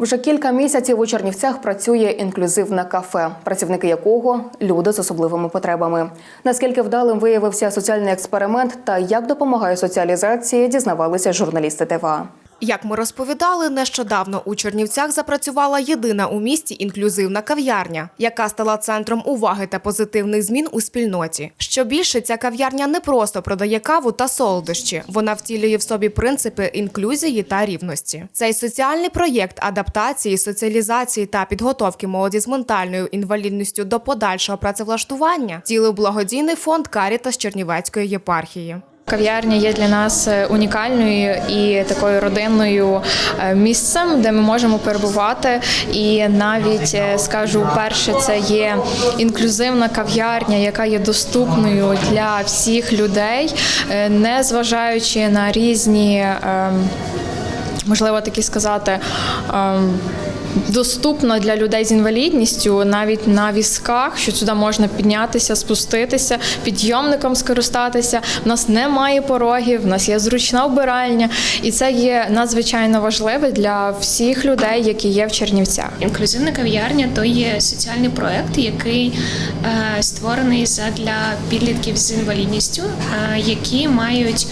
Вже кілька місяців у Чернівцях працює інклюзивне кафе, працівники якого люди з особливими потребами. Наскільки вдалим виявився соціальний експеримент та як допомагає соціалізації, дізнавалися журналісти ТВА. Як ми розповідали, нещодавно у Чернівцях запрацювала єдина у місті інклюзивна кав'ярня, яка стала центром уваги та позитивних змін у спільноті. Що більше, ця кав'ярня не просто продає каву та солодощі, вона втілює в собі принципи інклюзії та рівності. Цей соціальний проєкт адаптації, соціалізації та підготовки молоді з ментальною інвалідністю до подальшого працевлаштування цілив благодійний фонд Карітас Чернівецької єпархії. Кав'ярня є для нас е, унікальною і такою родинною е, місцем, де ми можемо перебувати. І навіть е, скажу, перше, це є інклюзивна кав'ярня, яка є доступною для всіх людей, не зважаючи на різні. ем, Можливо, такі сказати, доступно для людей з інвалідністю, навіть на візках, що сюди можна піднятися, спуститися, підйомником скористатися. У нас немає порогів, в нас є зручна вбиральня, і це є надзвичайно важливе для всіх людей, які є в Чернівцях. Інклюзивна кав'ярня то є соціальний проект, який е, створений для підлітків з інвалідністю, е, які мають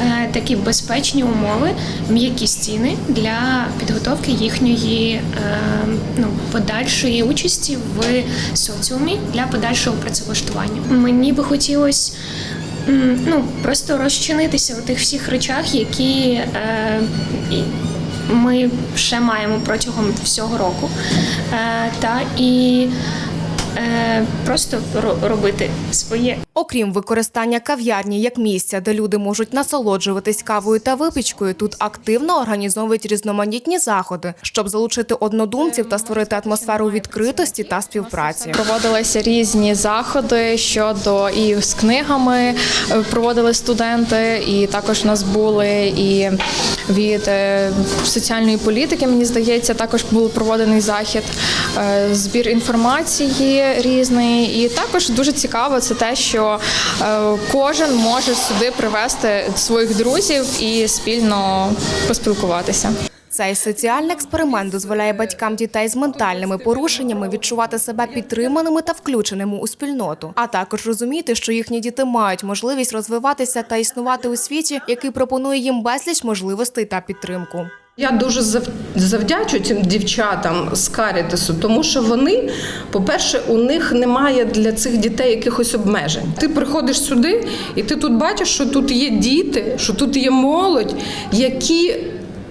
е, такі безпечні умови, м'які стіни для підготовки їхньої ну, подальшої участі в соціумі для подальшого працевлаштування. Мені би хотілося. Ну, просто розчинитися у тих всіх речах, які е, ми ще маємо протягом всього року. Е, та і е, просто робити своє. Окрім використання кав'ярні як місця, де люди можуть насолоджуватись кавою та випічкою, тут активно організовують різноманітні заходи, щоб залучити однодумців та створити атмосферу відкритості та співпраці. Проводилися різні заходи щодо і з книгами е, проводили студенти, і також нас були і від е, соціальної політики, мені здається, також був проведений захід, е, збір інформації різний. І також дуже цікаво це те, що е, кожен може сюди привезти своїх друзів і спільно поспілкуватися. Цей соціальний експеримент дозволяє батькам дітей з ментальними порушеннями відчувати себе підтриманими та включеними у спільноту, а також розуміти, що їхні діти мають можливість розвиватися та існувати у світі, який пропонує їм безліч можливостей та підтримку. Я дуже зав- завдячу цим дівчатам з Карітесу, тому що вони, по-перше, у них немає для цих дітей якихось обмежень. Ти приходиш сюди, і ти тут бачиш, що тут є діти, що тут є молодь, які.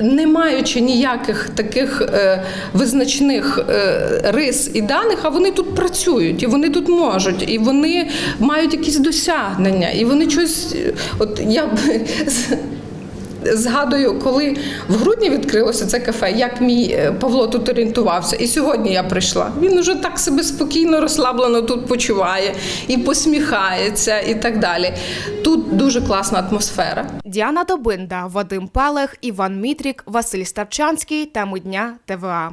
Не маючи ніяких таких е, визначних е, рис і даних, а вони тут працюють, і вони тут можуть, і вони мають якісь досягнення, і вони щось. е, От я б Згадую, коли в грудні відкрилося це кафе, як мій е, Павло тут орієнтувався, і сьогодні я прийшла. Він уже так себе спокійно, розслаблено тут почуває і посміхається, і так далі. Тут дуже класна атмосфера. Діана Добинда, Вадим Пелех, Іван Мітрік, Василь Ставчанський. Тему дня ТВА.